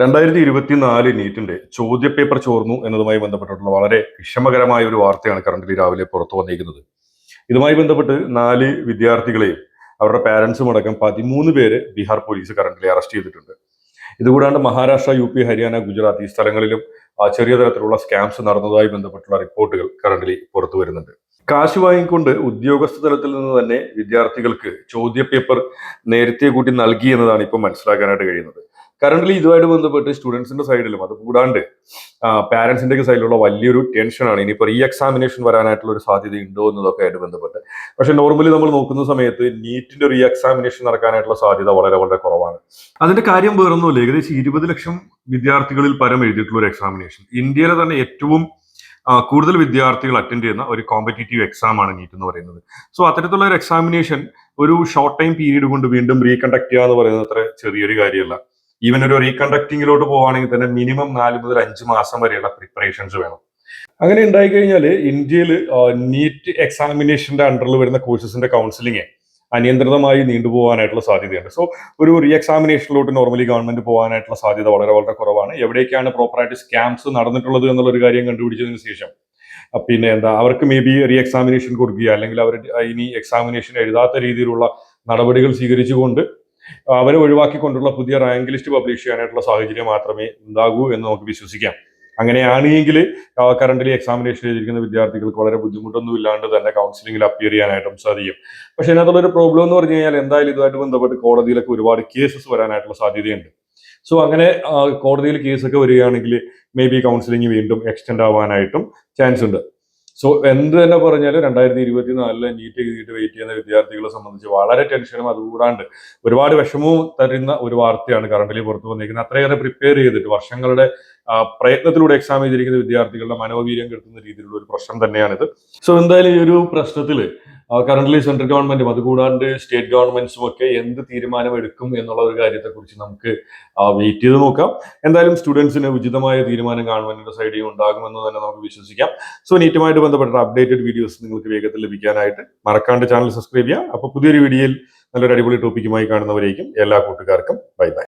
രണ്ടായിരത്തി ഇരുപത്തിനാല് നീറ്റിന്റെ ചോദ്യപേപ്പർ ചോർന്നു എന്നതുമായി ബന്ധപ്പെട്ടിട്ടുള്ള വളരെ വിഷമകരമായ ഒരു വാർത്തയാണ് കറണ്ടിൽ രാവിലെ പുറത്തു വന്നിരിക്കുന്നത്. ഇതുമായി ബന്ധപ്പെട്ട് നാല് വിദ്യാർത്ഥികളെയും അവരുടെ പാരന്റ്സും അടക്കം പതിമൂന്ന് പേര് ബീഹാർ പോലീസ് കറണ്ടിൽ അറസ്റ്റ് ചെയ്തിട്ടുണ്ട്. ഇതുകൂടാണ്ട് മഹാരാഷ്ട്ര യു പി ഹരിയാന ഗുജറാത്ത് ഈ സ്ഥലങ്ങളിലും ചെറിയ തരത്തിലുള്ള സ്കാംസ് നടന്നതായി ബന്ധപ്പെട്ടുള്ള റിപ്പോർട്ടുകൾ കറണ്ടിൽ പുറത്തു വരുന്നുണ്ട്. കാശ് വാങ്ങിക്കൊണ്ട് ഉദ്യോഗസ്ഥ തലത്തിൽ നിന്ന് തന്നെ വിദ്യാർത്ഥികൾക്ക് ചോദ്യപേപ്പർ നേരത്തെ കൂട്ടി നൽകി എന്നതാണ് ഇപ്പോൾ മനസ്സിലാക്കാനായിട്ട് കഴിയുന്നത്. കറന്റ്ലി ഇതുമായിട്ട് ബന്ധപ്പെട്ട് സ്റ്റുഡൻസിന്റെ സൈഡിലും അത് കൂടാണ്ട് പാരന്റ്സിന്റെ ഒക്കെ സൈഡിലുള്ള വലിയൊരു ടെൻഷനാണ് ഇനിയിപ്പോൾ റീ എക്സാമിനേഷൻ വരാനായിട്ടുള്ള ഒരു സാധ്യത ഉണ്ടോ എന്നതൊക്കെ ആയിട്ട് ബന്ധപ്പെട്ട്. പക്ഷെ നോർമലി നമ്മൾ നോക്കുന്ന സമയത്ത് നീറ്റിന്റെ റീ എക്സാമിനേഷൻ നടക്കാനായിട്ടുള്ള സാധ്യത വളരെ വളരെ കുറവാണ്. അതിന്റെ കാര്യം വേറൊന്നുമില്ല. ഏകദേശം ഇരുപത് ലക്ഷം വിദ്യാർത്ഥികളിൽ പരം എഴുതിയിട്ടുള്ള ഒരു എക്സാമിനേഷൻ ഇന്ത്യയിലെ തന്നെ ഏറ്റവും കൂടുതൽ വിദ്യാർത്ഥികൾ അറ്റൻഡ് ചെയ്യുന്ന ഒരു കോമ്പറ്റേറ്റീവ് എക്സാം ആണ് നീറ്റ് എന്ന് പറയുന്നത്. സോ അത്തരത്തിലുള്ള ഒരു എക്സാമിനേഷൻ ഒരു ഷോർട്ട് ടൈം പീരീഡ് കൊണ്ട് വീണ്ടും റീകണ്ടക്ട് ചെയ്യുക എന്ന് പറയുന്നത് അത്ര ചെറിയൊരു കാര്യമല്ല. ഈവൻ ഒരു റീകണ്ടക്ടിങ്ങിലോട്ട് പോവുകയാണെങ്കിൽ തന്നെ മിനിമം നാല് മുതൽ അഞ്ച് മാസം വരെയുള്ള പ്രിപ്പറേഷൻസ് വേണം. അങ്ങനെ ഉണ്ടായി കഴിഞ്ഞാൽ ഇന്ത്യയിൽ നീറ്റ് എക്സാമിനേഷന്റെ അണ്ടറിൽ വരുന്ന കോഴ്സസിന്റെ കൗൺസിലിംഗ് അനിയന്ത്രിതമായി നീണ്ടുപോകാനായിട്ടുള്ള സാധ്യതയുണ്ട്. സോ ഒരു റീ എക്സാമിനേഷനിലോട്ട് നോർമലി ഗവൺമെന്റ് പോകാനായിട്ടുള്ള സാധ്യത വളരെ വളരെ കുറവാണ്. എവിടേക്കാണ് പ്രോപ്പറായിട്ട് സ്കാംസ് നടന്നിട്ടുള്ളത് എന്നുള്ള ഒരു കാര്യം കണ്ടുപിടിച്ചതിന് ശേഷം പിന്നെ എന്താ അവർക്ക് മേ ബി റീ എക്സാമിനേഷൻ കൊടുക്കുക അല്ലെങ്കിൽ അവർ ഇനി എക്സാമിനേഷൻ എഴുതാത്ത രീതിയിലുള്ള നടപടികൾ സ്വീകരിച്ചുകൊണ്ട് അവരെ ഒഴിവാക്കിക്കൊണ്ടുള്ള പുതിയ റാങ്ക് ലിസ്റ്റ് പബ്ലിഷ് ചെയ്യാനായിട്ടുള്ള സാഹചര്യം മാത്രമേ ഉണ്ടാകൂ എന്ന് നമുക്ക് വിശ്വസിക്കാം. അങ്ങനെയാണെങ്കിൽ കറണ്ടിലി എക്സാമിനേഷൻ എഴുതിയിരിക്കുന്ന വിദ്യാർത്ഥികൾക്ക് വളരെ ബുദ്ധിമുട്ടൊന്നും ഇല്ലാണ്ട് തന്നെ കൗൺസിലിംഗിൽ അപ്പിയർ ചെയ്യാനായിട്ടും സാധിക്കും. പക്ഷേ അതിനകത്തുള്ള ഒരു പ്രോബ്ലം എന്ന് പറഞ്ഞു കഴിഞ്ഞാൽ എന്തായാലും ഇതുമായിട്ട് ബന്ധപ്പെട്ട് കോടതിയിലൊക്കെ ഒരുപാട് കേസസ് വരാനായിട്ടുള്ള സാധ്യതയുണ്ട്. സോ അങ്ങനെ കോടതിയിൽ കേസൊക്കെ വരികയാണെങ്കിൽ മേ ബി കൗൺസിലിംഗ് വീണ്ടും എക്സ്റ്റെൻഡ് ആവാനായിട്ടും ചാൻസ് ഉണ്ട്. സോ എന്ത് തന്നെ പറഞ്ഞാലും രണ്ടായിരത്തി ഇരുപത്തി നാലിൽ നീറ്റ് എഴുതിയിട്ട് വെയിറ്റ് ചെയ്യുന്ന വിദ്യാർത്ഥികളെ സംബന്ധിച്ച് വളരെ ടെൻഷനും അതുകൂടാണ്ട് ഒരുപാട് വിഷമവും തരുന്ന ഒരു വാർത്തയാണ് കറണ്ടിലി പുറത്തു വന്നിരിക്കുന്നത്. അത്രയേറെ പ്രിപ്പയർ ചെയ്തിട്ട് വർഷങ്ങളുടെ പ്രയത്നത്തിലൂടെ എക്സാം എഴുതിയിരിക്കുന്ന വിദ്യാർത്ഥികളുടെ മനോവീര്യം കെടുത്തുന്ന രീതിയിലുള്ള ഒരു പ്രശ്നം തന്നെയാണിത്. സോ എന്തായാലും ഈ ഒരു പ്രശ്നത്തിൽ കറന്റ്ലി സെൻട്രൽ ഗവൺമെന്റും അതുകൂടാണ്ട് സ്റ്റേറ്റ് ഗവൺമെന്റ്സും ഒക്കെ എന്ത് തീരുമാനം എടുക്കും എന്നുള്ള ഒരു കാര്യത്തെക്കുറിച്ച് നമുക്ക് വെയിറ്റ് ചെയ്ത് നോക്കാം. എന്തായാലും സ്റ്റുഡൻസിന് ഉചിതമായ തീരുമാനം ഗവൺമെന്റിന്റെ സൈഡിൽ ഉണ്ടാകുമെന്ന് തന്നെ നമുക്ക് വിശ്വസിക്കാം. സോ നീറ്റുമായിട്ട് ബന്ധപ്പെട്ട അപ്ഡേറ്റഡ് വീഡിയോസ് നിങ്ങൾക്ക് വേഗത്തിൽ ലഭിക്കാനായിട്ട് മറക്കാണ്ട് ചാനൽ സബ്സ്ക്രൈബ് ചെയ്യാം അപ്പോൾ പുതിയൊരു വീഡിയോയിൽ നല്ലൊരു അടിപൊളി ടോപ്പിക്കുമായി കാണുന്നവരേക്കും എല്ലാ കൂട്ടുകാർക്കും ബൈ ബൈ